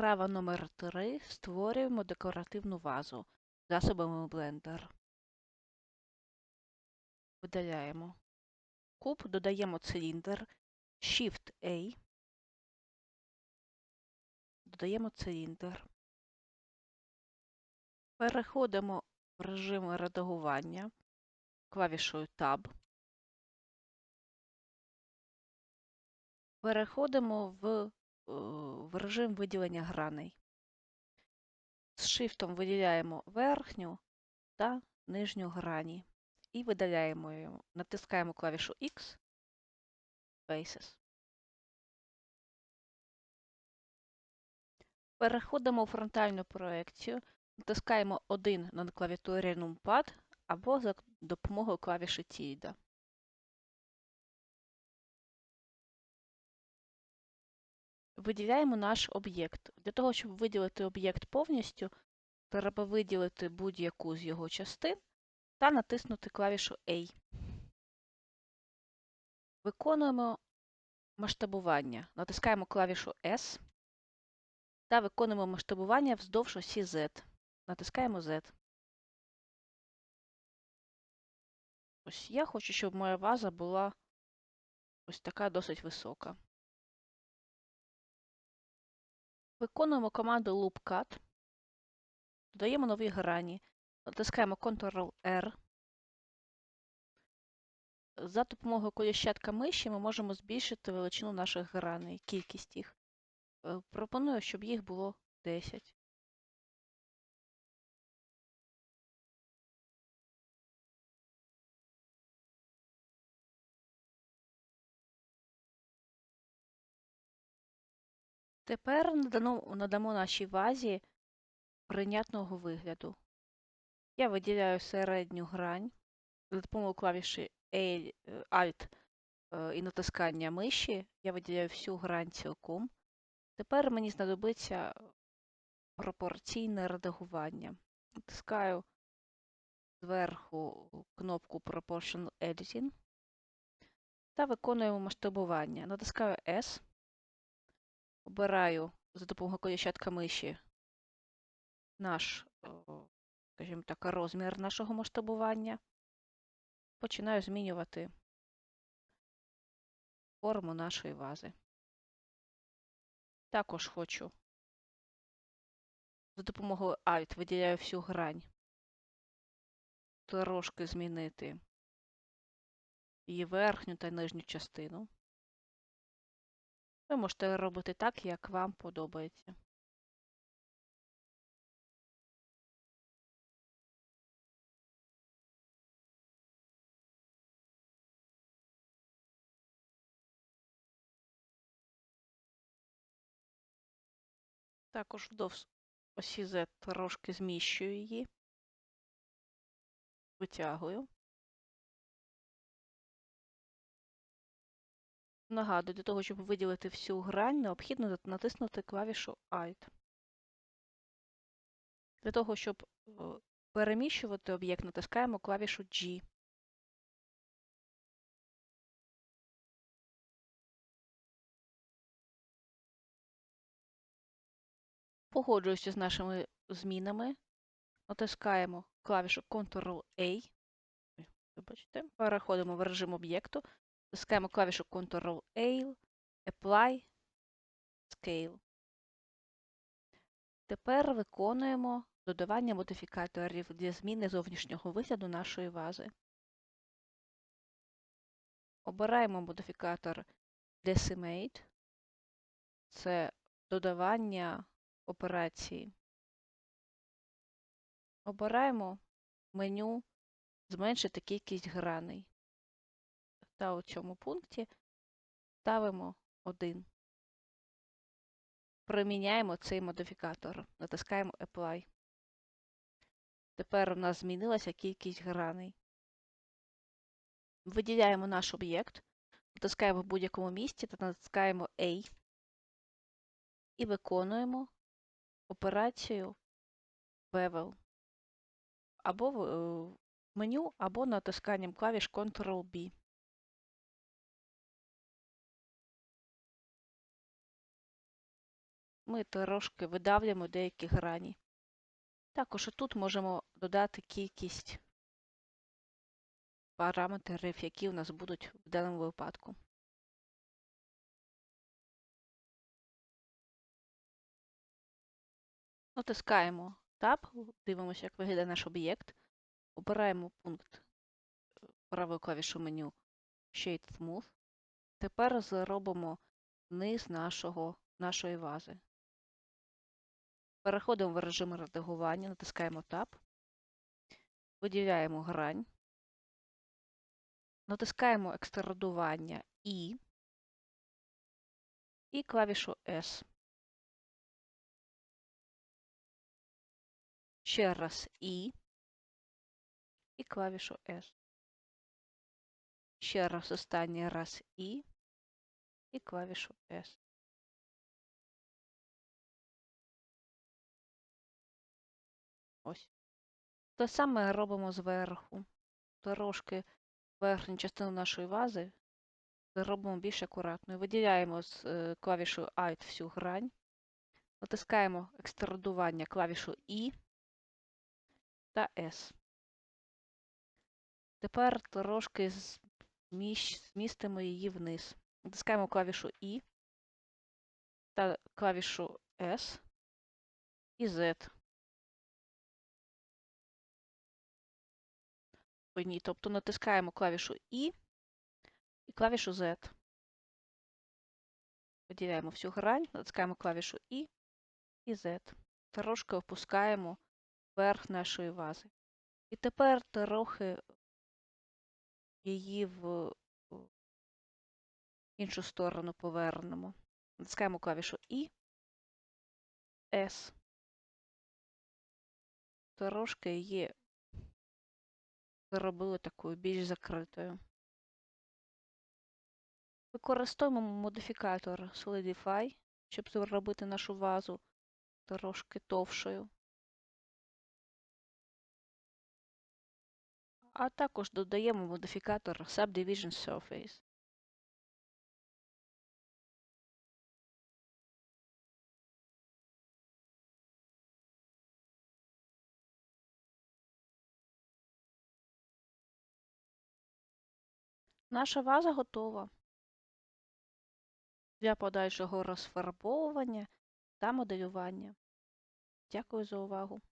Вправа номер 3. Створюємо декоративну вазу засобами Blender. Видаляємо куб, додаємо циліндр, Shift-A, додаємо циліндр. Переходимо в режим редагування клавішою Tab. Переходимо в в режим виділення граней. З Shift виділяємо верхню та нижню грані і видаляємо її. Натискаємо клавішу X Faces. Переходимо у фронтальну проекцію, натискаємо 1 на клавіатурі Numpad або за допомогою клавіші Tilde. Виділяємо наш об'єкт. Для того, щоб виділити об'єкт повністю, треба виділити будь-яку з його частин та натиснути клавішу A. Виконуємо масштабування. Натискаємо клавішу S та виконуємо масштабування вздовж осі Z. Натискаємо Z. Ось я хочу, щоб моя ваза була ось така досить висока. Виконуємо команду Loop Cut. додаємо нові грані, натискаємо Ctrl-R. За допомогою коліщатка миші ми можемо збільшити величину наших граней, кількість їх. Е, пропоную, щоб їх було 10. Тепер надамо нашій вазі прийнятного вигляду. Я виділяю середню грань за допомогою клавіші Alt е, і натискання миші. Я виділяю всю грань цілком. Тепер мені знадобиться пропорційне редагування. Натискаю зверху кнопку Proportional Editing та виконуємо масштабування. Натискаю S. Обираю за допомогою коліщатка миші наш, скажімо так, розмір нашого масштабування. Починаю змінювати форму нашої вази. Також хочу за допомогою Alt виділяю всю грань, трошки змінити її верхню та нижню частину. Ви можете робити так, як вам подобається. Також вдовж осі Z трошки зміщую її, витягую. Нагадую, для того, щоб виділити всю грань, необхідно натиснути клавішу Alt. Для того, щоб е, переміщувати об'єкт, натискаємо клавішу G. Погоджуюся з нашими змінами. Натискаємо клавішу Ctrl-A. Переходимо в режим об'єкту. Натискаємо клавішу Ctrl-A, Apply, Scale. Тепер виконуємо додавання модифікаторів для зміни зовнішнього вигляду нашої вази. Обираємо модифікатор Decimate. Це додавання операції. Обираємо меню Зменшити кількість граней та у цьому пункті ставимо 1. Приміняємо цей модифікатор. Натискаємо Apply. Тепер у нас змінилася кількість граней. Виділяємо наш об'єкт, натискаємо в будь-якому місці та натискаємо A і виконуємо операцію Bevel або в е, меню, або натисканням клавіш Ctrl-B. Ми трошки видавлюємо деякі грані. Також тут можемо додати кількість параметрів, які у нас будуть в даному випадку. Натискаємо Tab, дивимося, як виглядає наш об'єкт. Обираємо пункт е, правою клавішою меню Shade Smooth. Тепер зробимо низ нашого, нашої вази. Переходимо в режим редагування, натискаємо Tab, виділяємо грань, натискаємо екстрадування І і клавішу S. Ще раз І і клавішу S. Ще раз останній раз І і клавішу S. Ось. Те саме робимо зверху. Трошки верхню частину нашої вази зробимо більш акуратною. Виділяємо з е, клавішою Alt всю грань. Натискаємо екстрадування клавішу І та S. Тепер трошки змістимо її вниз. Натискаємо клавішу І та клавішу S і Z. Ні, тобто натискаємо клавішу І і клавішу Z. Виділяємо всю грань, натискаємо клавішу І і Z. Трошки опускаємо верх нашої вази. І тепер трохи її в іншу сторону повернемо. Натискаємо клавішу І, S. Трошки її зробили такою більш закритою. Використовуємо модифікатор Solidify, щоб зробити нашу вазу трошки товшою. А також додаємо модифікатор Subdivision Surface. Наша ваза готова для подальшого розфарбовування та моделювання. Дякую за увагу!